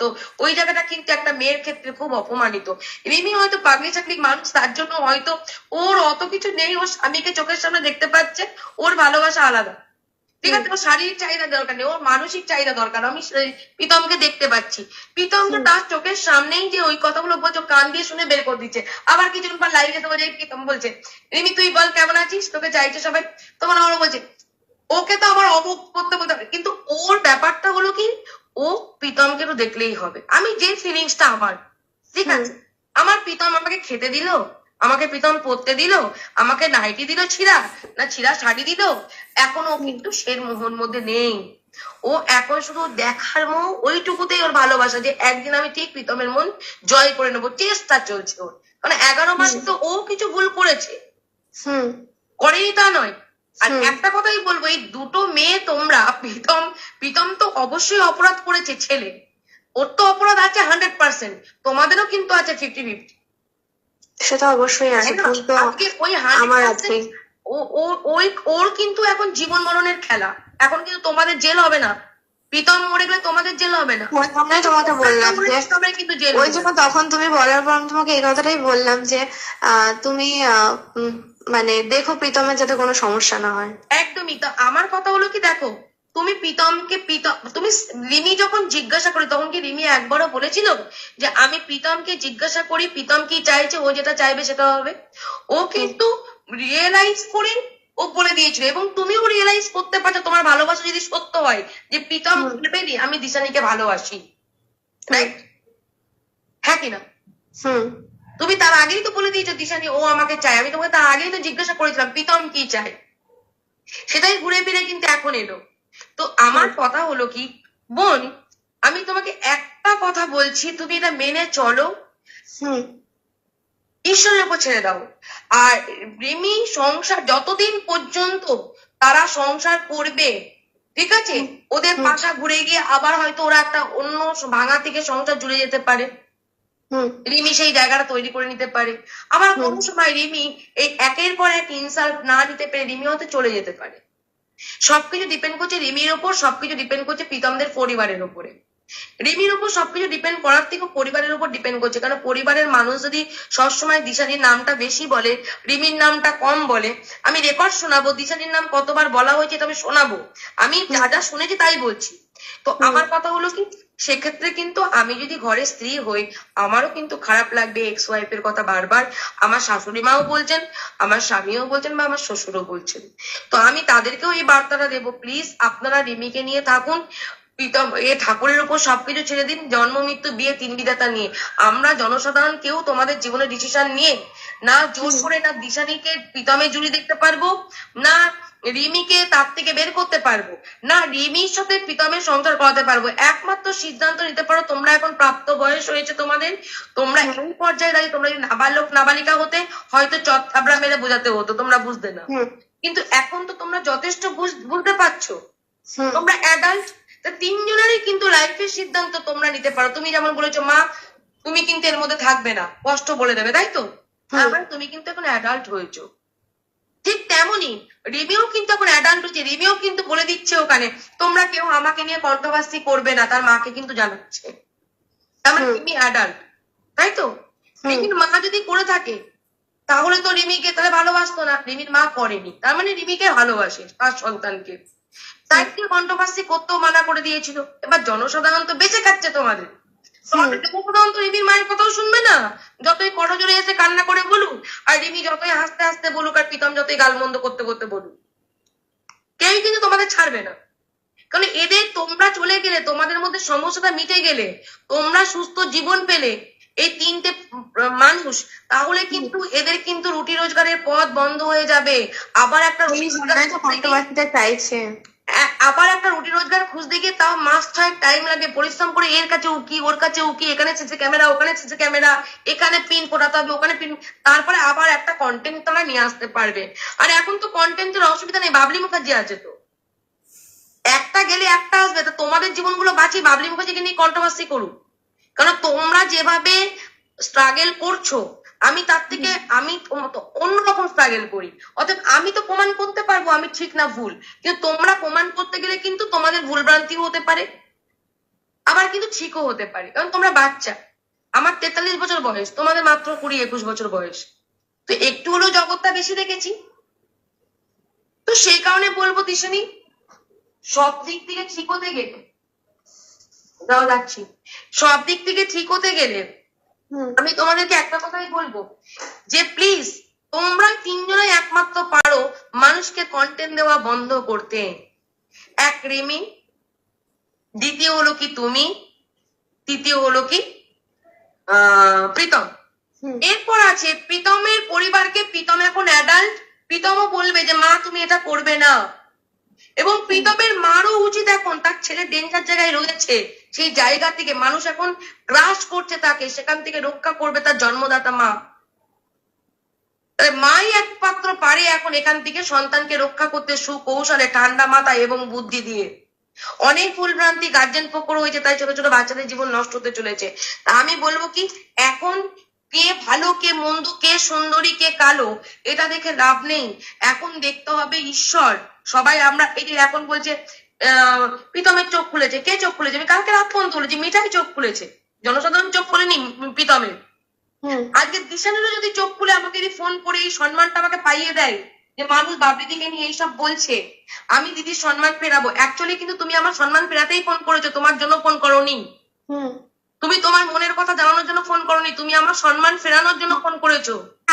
তো ওই জায়গাটা কিন্তু একটা মেয়ের ক্ষেত্রে খুব অপমানিত। রিমি হয়তো পাগলি চাকলি মানুষ তার জন্য হয়তো ওর অত কিছু নেই ওর স্বামীকে চোখের সামনে দেখতে পাচ্ছে ওর ভালোবাসা আলাদা। ঠিক আছে ওর শারীরিক চাহিদা দরকার নেই ওর মানসিক চাহিদা দরকার আমি প্রীতমকে দেখতে পাচ্ছি। প্রীতম তো তার চোখের সামনেই যে ওই কথাগুলো বলছো কান দিয়ে শুনে বের করে দিচ্ছে। আবার কিছুক্ষণ পর লাইভে তো বলে প্রীতম বলছে রিমি তুই বল কেমন আছিস? তোকে চাইছে সবাই? তখন আমার বলছে ওকে তো আমার অমুক করতে বলতে হবে। কিন্তু ওর ব্যাপারটা হলো কি ও প্রীতমকে তো দেখলেই হবে। আমি যে ফিলিংসটা আমার ঠিক আছে? আমার প্রীতম আমাকে খেতে দিল আমাকে প্রীতম পড়তে দিল আমাকে নাইটি দিল ছিঁড়া না ছিঁড়া শাড়ি দিল এখন ও কিন্তু সের মোহর মধ্যে নেই। ও এখন শুধু দেখার মোহ ওইটুকুতেই ওর ভালোবাসা যে একদিন আমি ঠিক প্রীতমের মন জয় করে নেব চেষ্টা চলছে ওর। মানে এগারো মাস তো ও কিছু ভুল করেছে। হুম। করেনি তা নয় আর একটা কথাই বলব এই দুটো মেয়ে তোমরা প্রীতম প্রীতম তো অবশ্যই অপরাধ করেছে ছেলে। ওর তো অপরাধ আছে হান্ড্রেড পার্সেন্ট তোমাদেরও কিন্তু আছে ফিফটি ফিফটি সেটা অবশ্যই আছে আজকে ওই আমার আছে। ওই ওর কিন্তু এখন জীবন মরণের খেলা। এখন কিন্তু তোমাদের জেল হবে না। প্রীতম মরে গেলে তোমাদের জেল হবে না। তোমাকে বললাম যে কিন্তু জেল ওই জন্য তখন তুমি বলার পর আমি তোমাকে এই কথাটাই বললাম যে আহ, তুমি মানে দেখো প্রীতমের যাতে কোনো সমস্যা না হয়। একদমই। তো আমার কথা হলো কি দেখো তুমি প্রীতমকে প্রীতম তুমি রিমি যখন জিজ্ঞাসা করি তখন কি রিমি একবারও বলেছিল যে আমি প্রীতমকে জিজ্ঞাসা করি প্রীতম কি চাইছে ও যেটা চাইবে সেটা হবে? ও কিন্তু রিয়েলাইজ করে ও বলে দিয়েছিল এবং তুমিও রিয়েলাইজ করতে পারছ তোমার ভালোবাসা যদি সত্য হয় যে প্রীতম। বলবে আমি দিশানিকে ভালোবাসি। রাইট হ্যাঁ কিনা হুম। তুমি তার আগেই তো বলে দিয়েছ দিশানি ও আমাকে চায়। আমি তোমাকে তার আগেই তো জিজ্ঞাসা করেছিলাম প্রীতম কি চায়? সেটাই ঘুরে ফিরে কিন্তু এখন এলো। তো আমার কথা হলো কি বোন আমি তোমাকে একটা কথা বলছি তুমি এটা মেনে চলো। ঈশ্বরের উপর ছেড়ে দাও। আর রিমি সংসার যতদিন পর্যন্ত তারা সংসার করবে ঠিক আছে? ওদের। পাশা ঘুরে গিয়ে আবার হয়তো ওরা একটা অন্য ভাঙা থেকে সংসার জুড়ে যেতে পারে। রিমি সেই জায়গাটা তৈরি করে নিতে পারে। আবার। কোনো সময় রিমি এই একের পর এক ইনসাল্ট না নিতে পেরে রিমি হয়তো চলে যেতে পারে। সবকিছু ডিপেন্ড করছে রিমির ওপর সবকিছু ডিপেন্ড করছে প্রীতমদের পরিবারের উপরে রিমির উপর সবকিছু ডিপেন্ড করার থেকে পরিবারের উপর ডিপেন্ড করছে। কারণ পরিবারের মানুষ যদি সবসময় দিশানির নামটা বেশি বলে রিমির নামটা কম বলে আমি রেকর্ড শোনাবো দিশানির নাম কতবার বলা হয়েছে তবে শোনাবো। আমি যা যা শুনেছি তাই বলছি। তো আমার কথা হলো কি? সেক্ষেত্রে কিন্তু আমি যদি ঘরে স্ত্রী হই, আমারও কিন্তু খারাপ লাগবে এক্স ওয়াইফের কথা বারবার। আমার শাশুড়ি মাও বলছেন, আমার স্বামীও বলছেন বা আমার শ্বশুরও বলছেন। তো আমি তাদেরকেও এই বার্তাটা দেবো প্লিজ আপনারা রিমিকে নিয়ে থাকুন। প্রীতম, এ ঠাকুরের উপর সবকিছু ছেড়ে দিন, জন্ম, মৃত্যু, বিয়ে, তিন বিধাতা নিয়ে। আমরা জনসাধারণ কেউ তোমাদের জীবনে ডিসিশন নিয়ে না জোর করে না দিশানিকে প্রীতমের জুড়ি দেখতে পারব না রিমিকে তার থেকে বের করতে পারব না রিমির সাথে প্রীতমের সংসার করাতে পারব। একমাত্র সিদ্ধান্ত নিতে পারো তোমরা এখন প্রাপ্ত বয়স হয়েছে তোমাদের তোমরা এই পর্যায়ে দাঁড়িয়ে তোমরা যদি নাবালক নাবালিকা হতে হয়তো চট মেরে বোঝাতে হতো তোমরা বুঝতে না। কিন্তু এখন তো তোমরা যথেষ্ট বুঝ- বুঝতে পারছ। তোমরা অ্যাডাল্ট তিনজনেরই কিন্তু লাইফের সিদ্ধান্ত তোমরা নিতে পারো। তুমি যেমন বলেছ মা তুমি কিন্তু এর মধ্যে থাকবে না। কষ্ট বলে দেবে তাই তো? আবার তুমি কিন্তু এখন অ্যাডাল্ট হয়েছো। ঠিক তেমনই রিমিও কিন্তু এখন অ্যাডাল্ট হচ্ছে রিমিও কিন্তু বলে দিচ্ছে ওখানে তোমরা কেউ আমাকে নিয়ে কন্ট্রোভার্সি করবে না তার মাকে কিন্তু জানাচ্ছে। তার মানে। রিমি অ্যাডাল্ট তাই তো? রিমির মা যদি করে থাকে তাহলে তো রিমিকে তাহলে ভালোবাসতো না রিমির মা করেনি। তার মানে রিমিকে ভালোবাসে তার সন্তানকে। তাই কন্ট্রোভার্সি করতেও মানা করে দিয়েছিল। এবার জনসাধারণ তো বেঁচে খাচ্ছে তোমাদের। রিমির মায়ের কথাও শুনবে না। যতই করজোরে এসে কান্না করে বলুক আর রিমি যতই হাসতে হাসতে বলুক আর প্রীতম যতই গালমন্দ করতে করতে বলুক কেউই কিন্তু তোমাদের ছাড়বে না। কারণ এদের তোমরা চলে গেলে তোমাদের মধ্যে সমস্যাটা মিটে গেলে তোমরা সুস্থ জীবন পেলে এই তিনটে মানুষ তাহলে কিন্তু এদের কিন্তু রুটি রোজগারের পথ বন্ধ হয়ে যাবে। আবার একটা চাইছে। আবার একটা রুটি রোজগার খুঁজতে গিয়ে তাও মাস ছয়েক টাইম লাগে, পরিশ্রম করে এর কাছে উকি ওর কাছে উকি এখানে সিসি ক্যামেরা ওখানে সিসি ক্যামেরা এখানে পিন ফোটাতে হবে, ওখানে পিন তারপরে আবার একটা কন্টেন্ট তারা নিয়ে আসতে পারবে। আর এখন তো কন্টেন্টের অসুবিধা নেই, বাবলি মুখার্জি আছে তো। একটা গেলে একটা আসবে, তো তোমাদের জীবনগুলো বাঁচিয়ে বাবলি মুখার্জিকে নিয়ে কন্ট্রোভার্সি করুক। কারণ তোমরা যেভাবে স্ট্রাগল করছ আমি তার থেকে আমি অন্যরকম স্ট্রাগল করি। অতএব আমি তো প্রমাণ করতে পারব আমি ঠিক না ভুল। কিন্তু তোমরা প্রমাণ করতে গেলে কিন্তু তোমাদের ভুল ভ্রান্তিও হতে পারে আবার কিন্তু ঠিকও হতে পারে। কারণ তোমরা বাচ্চা। আমার তেতাল্লিশ বছর বয়স তোমাদের মাত্র কুড়ি একুশ বছর বয়স। তো একটু হলেও জগৎটা বেশি দেখেছি। তো সেই কারণে বলব দিশানি সব দিক থেকে ঠিক হতে গেলে যাচ্ছি। সব দিক থেকে ঠিক হতে গেলে আমি তোমাদেরকে একটা কথাই বলব। যে প্লিজ তোমরা তিনজনে একমাত্র পারো মানুষকে কন্টেন্ট দেওয়া বন্ধ করতে। এক রিমি দ্বিতীয় হলো কি তুমি তৃতীয় হলো কি আহ প্রীতম। এরপর আছে প্রীতমের পরিবারকে প্রীতম এখন অ্যাডাল্ট প্রীতমও বলবে যে মা তুমি এটা করবে না। এবং প্রীতমের মারও উচিত এখন তার ছেলে ডেঞ্জার জায়গায় রয়েছে। সেই জায়গা থেকে মানুষ এখন গ্রাস করছে তাকে, সেখান থেকে রক্ষা করবে তার জন্মদাতা মা। মাই একমাত্র পারে এখন এখান থেকে সন্তানকে রক্ষা করতে সুকৌশলে, ঠান্ডা মাথা এবং বুদ্ধি দিয়ে। অনেক ভুলভ্রান্তি গার্জেন পক্ষ হয়েছে, তাই ছোট ছোট বাচ্চাদের জীবন নষ্ট হতে চলেছে। তা আমি বলব কি, এখন কে ভালো, কে মন্দ, কে সুন্দরী, কে কালো, এটা দেখে লাভ নেই। এখন দেখতে হবে ঈশ্বর। সবাই আমরা যে এখন বলছে প্রীতমের চোখ খুলেছে। কে চোখ খুলেছে? আমি কালকে রাত ফোন তুলেছি মিঠাই চোখ খুলেছে। জনসাধারণ চোখ খুলেনি প্রীতমের? আজকে দিশানুরও যদি চোখ খুলে আমাকে যদি ফোন করে এই সম্মানটা আমাকে পাইয়ে দেয় যে মানুষ বাবলি দিকে নিয়ে এইসব বলছে আমি দিদির সম্মান ফেরাবো। অ্যাকচুয়ালি কিন্তু তুমি আমার সম্মান ফেরাতেই ফোন করেছ তোমার জন্য ফোন করোনি। তুমি তোমার মনের কথা জানানোর জন্য ফোন করোনি তুমি আমার সম্মান ফেরানোর জন্য ফোন করেছ।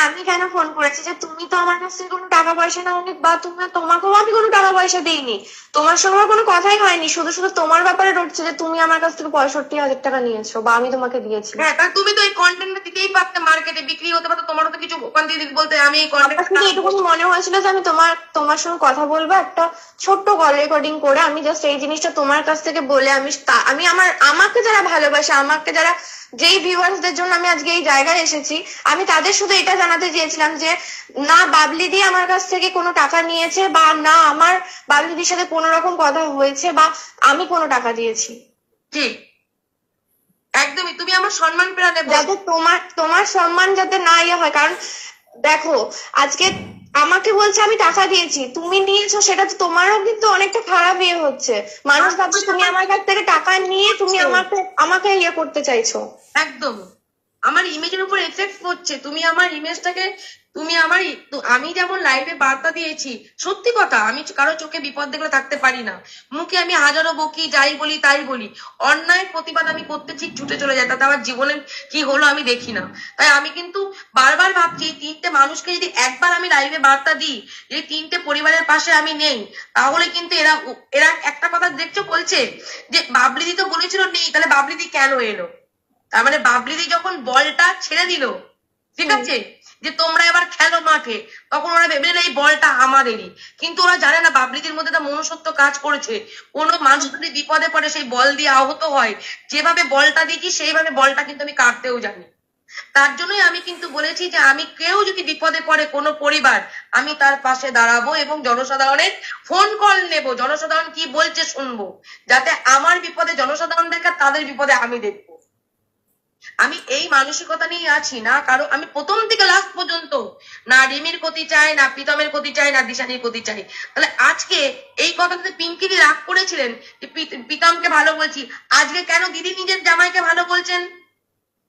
আমি কেন ফোন করেছি? যে তুমি তো আমার কাছ থেকে কোনো টাকা পয়সা নাওনি বা তুমি তোমাকেও আমি কোনো টাকা পয়সা দিইনি। তোমার সঙ্গে কোনো কথাই হয়নি। শুধু শুধু তোমার ব্যাপারে রটছে যে তুমি আমার কাছ থেকে পঁয়ষট্টি হাজার টাকা নিয়েছো বা আমি তোমাকে দিয়েছি। হ্যাঁ তুমি তো এই কন্টেন্টটা দিতেই পারতে মার্কেটে বিক্রি হতে পারতো। তোমারও তো কিছু ওখান দিয়ে দিতে বলতে আমি এই কন্টেন্ট এটুকুনি মনে হয়েছিল যে আমি তোমার তোমার সঙ্গে কথা বলব একটা ছোট্ট কল রেকর্ডিং করে। আমি জাস্ট এই জিনিসটা তোমার কাছ থেকে বলে আমি আমি আমার আমাকে যারা ভালোবাসে আমাকে যারা যেই ভিউয়ার্সদের জন্য আমি আজকে এই জায়গায় এসেছি আমি তাদের শুধু এটা জানাতে চেয়েছিলাম যে না বাবলি দি আমার কাছ থেকে কোনো টাকা নিয়েছে বা না আমার বাবলি দির সাথে কোনো রকম কথা হয়েছে বা আমি কোনো টাকা দিয়েছি। ঠিক একদমই তুমি আমার সম্মান বল- যাতে তোমার তোমার সম্মান যাতে না ইয়ে হয় কারণ দেখো আজকে আমাকে বলছে আমি টাকা দিয়েছি তুমি নিয়েছো সেটা তো তোমারও কিন্তু অনেকটা খারাপ ইয়ে হচ্ছে। মানুষ ভাবছে তুমি আমার কাছ থেকে টাকা নিয়ে তুমি আমাকে আমাকে ইয়ে করতে চাইছো। একদম। আমার ইমেজের উপর এফেক্ট করছে তুমি আমার ইমেজটাকে তুমি আমার আমি যেমন লাইভে বার্তা দিয়েছি, সত্যি কথা, আমি কারও চোখে বিপদ দেখলে থাকতে পারি না। মুখে আমি হাজারো বকি, যাই বলি, তাই বলি। অন্যায় প্রতিবাদ আমি করতে ঠিক ছুটে চলে যাই, তাতে আমার জীবনে কি হলো আমি দেখি না। তাই আমি কিন্তু বারবার ভাবছি, এই তিনটে মানুষকে যদি একবার আমি লাইভে বার্তা দিই এই তিনটে পরিবারের পাশে আমি নেই, তাহলে কিন্তু এরা এরা একটা কথা দেখছ বলছে যে বাবলিদি তো বলেছিল নেই, তাহলে বাবলিদি কেন এলো? তার মানে বাবলিদি যখন বলটা ছেড়ে দিল ঠিক আছে? যে তোমরা এবার খেলো মাঠে তখন ওরা ভেবে এই বলটা আমাদেরই। কিন্তু ওরা জানে না বাবলিদির মধ্যে একটা মনুষ্যত্ব কাজ করেছে। কোনো মানুষ যদি বিপদে পড়ে সেই বল দিয়ে আহত হয়। যেভাবে বলটা দিয়েছি সেইভাবে বলটা কিন্তু আমি কাটতেও জানি। তার জন্যই আমি কিন্তু বলেছি যে আমি কেউ যদি বিপদে পড়ে কোনো পরিবার আমি তার পাশে দাঁড়াবো এবং জনসাধারণের ফোন কল নেব। জনসাধারণ কি বলছে শুনব। যাতে আমার বিপদে জনসাধারণ দেখে তাদের বিপদে আমি দেখব। আমি এই মানসিকতা নিয়ে আছি না কারও আমি প্রথম থেকে লাস্ট পর্যন্ত না রিমির ক্ষতি চাই না প্রীতমের ক্ষতি চাই না দিশানির ক্ষতি চাই। তাহলে আজকে এই কথাতে পিঙ্কিদি রাগ করেছিলেন যে প্রীতমকে ভালো বলছি। আজকে কেন দিদি নিজের জামাইকে ভালো বলছেন?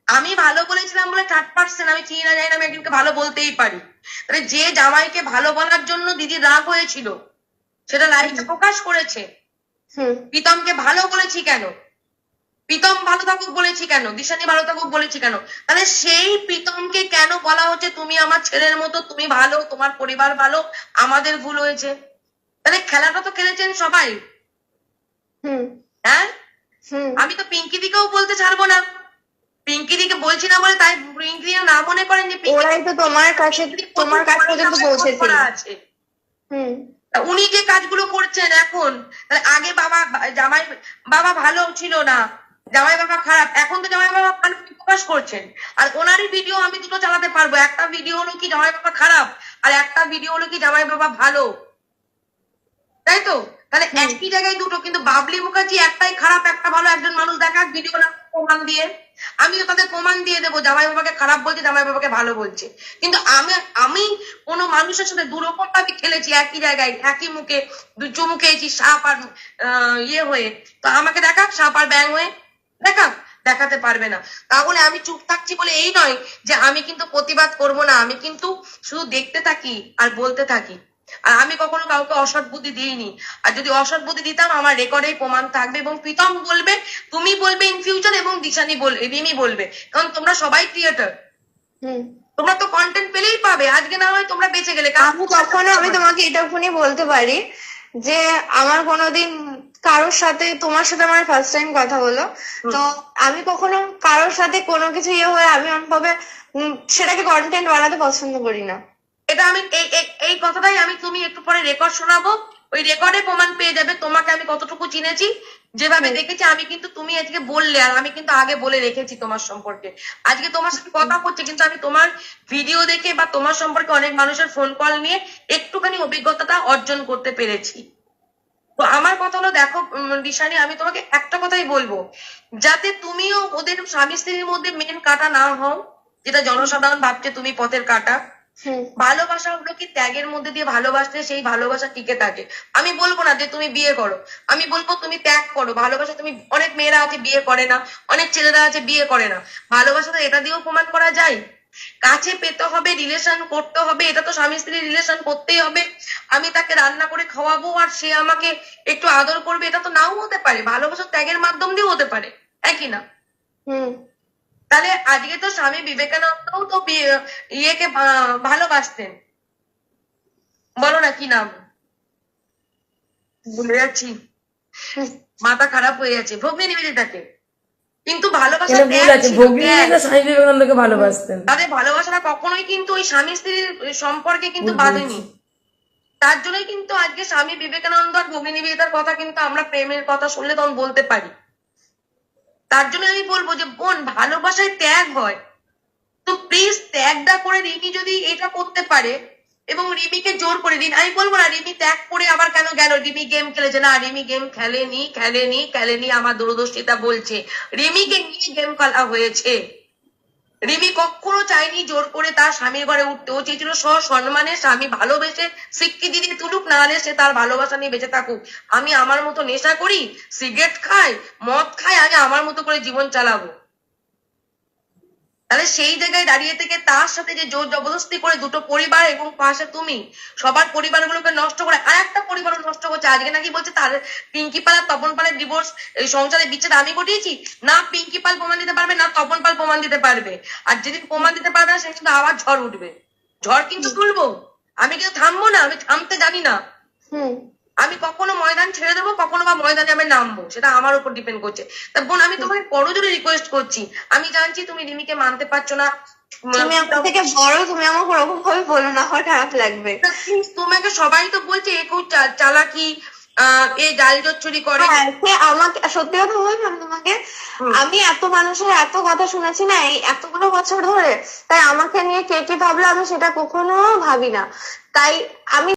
আমি ভালো বলেছিলাম বলে থার্ড পার্সেন্ট আমি চিনি না জানি না আমি একজনকে ভালো বলতেই পারি। তাহলে যে জামাইকে ভালো বলার জন্য দিদি রাগ হয়েছিল সেটা লাইভে প্রকাশ করেছে। হুম। প্রীতমকে ভালো বলেছি কেন? প্রীতম ভালো থাকুক বলেছি কেন? দিশানি ভালো থাকুক বলেছি কেন? তাহলে সেই প্রীতমকে কেন বলা হচ্ছে তুমি আমার ছেলের মতো তুমি ভালো তোমার পরিবার ভালো আমাদের ভুল হয়েছে তাহলে খেলাটা তো খেলেছেন সবাই। হুম। হ্যাঁ? আমি তো পিঙ্কি দিকেও বলতে ছাড়বো না। পিঙ্কি দিকে বলছি না বলে তাই পিঙ্কি না মনে করেন যে ওরাই তো তোমার কাছে তোমার কাছে প্রচুর পর্যন্ত পরিমাণে আছে। হুম। তা উনি যে কাজগুলো করছেন এখন আগে বাবা জামাই বাবা ভালো ছিল না। জামাই বাবা খারাপ। এখন তো জামাই বাবা প্রকাশ করছেন। আর ওনারই ভিডিও আমি দুটো চালাতে পারব। একটা ভিডিও হলো কি জামাই বাবা খারাপ আর একটা ভিডিও হলো কি জামাই বাবা ভালো। তাই তো? তাহলে একই জায়গায় দুটো কিন্তু বাবলি মুখার্জি একটাই খারাপ একটা ভালো একজন মানুষ দেখাক ভিডিও প্রমাণ দিয়ে। আমি তো তাদের প্রমাণ দিয়ে দেবো জামাই বাবাকে খারাপ বলছে জামাই বাবাকে ভালো বলছে। কিন্তু আমি আমি কোনো মানুষের সাথে দুরকম ভাবে খেলেছি একই জায়গায় একই মুখে দু চুমু খেয়েছি সাপ আর ইয়ে হয়ে। তো আমাকে দেখাক সাপ আর ব্যাং হয়ে। দেখা দেখাতে পারবে না। তাহলে আমি চুপ থাকছি বলে এই নয় যে আমি কিন্তু প্রতিবাদ করব না। আমি কিন্তু শুধু দেখতে থাকি আর বলতে থাকি। আর আমি কখনো কাউকে অসৎ বুদ্ধি দিইনি। আর যদি অসৎ বুদ্ধি দিতাম আমার রেকর্ডে প্রমাণ থাকবে এবং প্রীতম বলবে তুমি বলবে ইন ফিউচার এবং দিশানি বলবে রিমি বলবে। কারণ তোমরা সবাই ক্রিয়েটার হুম। তোমরা তো কন্টেন্ট পেলেই পাবে। আজকে না হয় তোমরা বেঁচে গেলে। আমি কখনো আমি তোমাকে এটা এটুকুনি বলতে পারি যে আমার কোনোদিন কারোর সাথে তোমার সাথে আমার ফার্স্ট টাইম কথা হলো। তো আমি কখনো কারোর সাথে কোনো কিছু ইয়ে হয়ে আমি অনুভবে সেটাকে কন্টেন্ট বানাতে পছন্দ করি না। এটা আমি এই এই- এই কথাটাই আমি তুমি একটু পরে রেকর্ড শোনাবো। ওই রেকর্ডে প্রমাণ পেয়ে যাবে তোমাকে আমি কতটুকু চিনেছি। যেভাবে দেখেছি আমি কিন্তু তুমি আজকে বললে আর আমি কিন্তু আগে বলে রেখেছি তোমার সম্পর্কে। আজকে তোমার সাথে কথা হচ্ছে কিন্তু আমি তোমার ভিডিও দেখে বা তোমার সম্পর্কে অনেক মানুষের ফোন কল নিয়ে একটুখানি অভিজ্ঞতাটা অর্জন করতে পেরেছি। তো আমার কথা হলো দেখো দিশানি আমি তোমাকে একটা কথাই বলব। যাতে তুমিও ওদের স্বামী স্ত্রীর মধ্যে মেন কাটা না হও যেটা জনসাধারণ ভাবছে তুমি পথের কাটা। ভালোবাসা হলো কি ত্যাগের মধ্যে দিয়ে ভালোবাসলে সেই ভালোবাসা টিকে থাকে। আমি বলব না যে তুমি বিয়ে করো। আমি বলব তুমি ত্যাগ করো। ভালোবাসা তুমি অনেক মেয়েরা আছে বিয়ে করে না অনেক ছেলেরা আছে বিয়ে করে না। ভালোবাসা তো এটা দিয়েও প্রমাণ করা যায়। কাছে পেতে হবে রিলেশন করতে হবে এটা তো স্বামী স্ত্রী রিলেশন করতেই হবে। আমি তাকে রান্না করে খাওয়াবো আর সে আমাকে একটু আদর করবে এটা তো নাও হতে পারে ভালোবাসা ত্যাগের মাধ্যম দিয়েও হতে পারে একই না? হুম। তাহলে আজকে তো স্বামী বিবেকানন্দও তো ইয়েকে ভালোবাসতেন। বলো না কি নাম? ভুলে যাচ্ছি। মাথা খারাপ হয়ে যাচ্ছে ভগ্নী নিবেদিতাকে। কিন্তু ভালোবাসা স্বামী বিবেকানন্দকে ভালোবাসতেন। তাদের ভালোবাসাটা কখনোই কিন্তু ওই স্বামী স্ত্রীর সম্পর্কে কিন্তু বাঁধেনি। তার জন্যই কিন্তু আজকে স্বামী বিবেকানন্দ আর ভগ্নী নিবেদিতার কথা কিন্তু আমরা প্রেমের কথা শুনলে তখন বলতে পারি। তার জন্য আমি বলব যে বোন ভালোবাসায় ত্যাগ হয়। তো প্লিজ ত্যাগটা করে রিমি যদি এটা করতে পারে। এবং রিমিকে জোর করে দিন। আমি বলব না, রিমি ত্যাগ করে আবার কেন গেল? রিমি গেম খেলেছে। না, রিমি গেম খেলেনি খেলেনি খেলেনি, আমার দূরদর্শিতা বলছে। রিমিকে নিয়ে গেম খেলা হয়েছে। রিমি কখনো চায়নি জোর করে তার স্বামীর ঘরে উঠতে। ও চেয়েছিল সসম্মানে স্বামী ভালোবেসে স্বীকৃতি দিদি তুলুক, না হলে সে তার ভালোবাসা নিয়ে বেঁচে থাকুক। আমি আমার মতো নেশা করি, সিগারেট খাই, মদ খাই, আমি আমার মতো করে জীবন চালাবো। তাহলে সেই জায়গায় দাঁড়িয়ে থেকে তার সাথে যে জোর জবরদস্তি করে দুটো পরিবার এবং পাশে তুমি সবার পরিবারগুলোকে নষ্ট করে আর একটা পরিবার নষ্ট করছে আজকে নাকি বলছে তার পিঙ্কি পাল আর তপন পালের ডিভোর্স এই সংসারে বিচ্ছেদ আমি ঘটিয়েছি? না পিঙ্কি পাল প্রমাণ দিতে পারবে না তপন পাল প্রমাণ দিতে পারবে। আর যেদিন প্রমাণ দিতে পারবে না সেদিন কিন্তু আবার ঝড় উঠবে। ঝড় কিন্তু তুলবো। আমি কিন্তু থামবো না আমি থামতে জানি না। হুম। আমি কখনো ময়দান ছেড়ে দেবো কখনো বা ময়দানে আমি নামবো সেটা আমার উপর ডিপেন্ড করছে। তা বোন আমি তোমাকে বড় জোরে রিকোয়েস্ট করছি। আমি জানছি তুমি রিমিকে মানতে পারছ না। তুমি আমার থেকে বড় তুমি আমাকে ওরকম ভাবে বলো না আমার খারাপ লাগবে। তোমাকে সবাই তো বলছে এ খুব চালাকি আহ এ জাল জচ্চুরি করে। হ্যাঁ আমাকে সত্যি কথা বলব আমি তোমাকে? আমি এত মানুষের এত কথা শুনেছি না এই এতগুলো বছর ধরে তাই আমাকে নিয়ে কে কি ভাবলো আমি সেটা কখনো ভাবি না। তাই আমি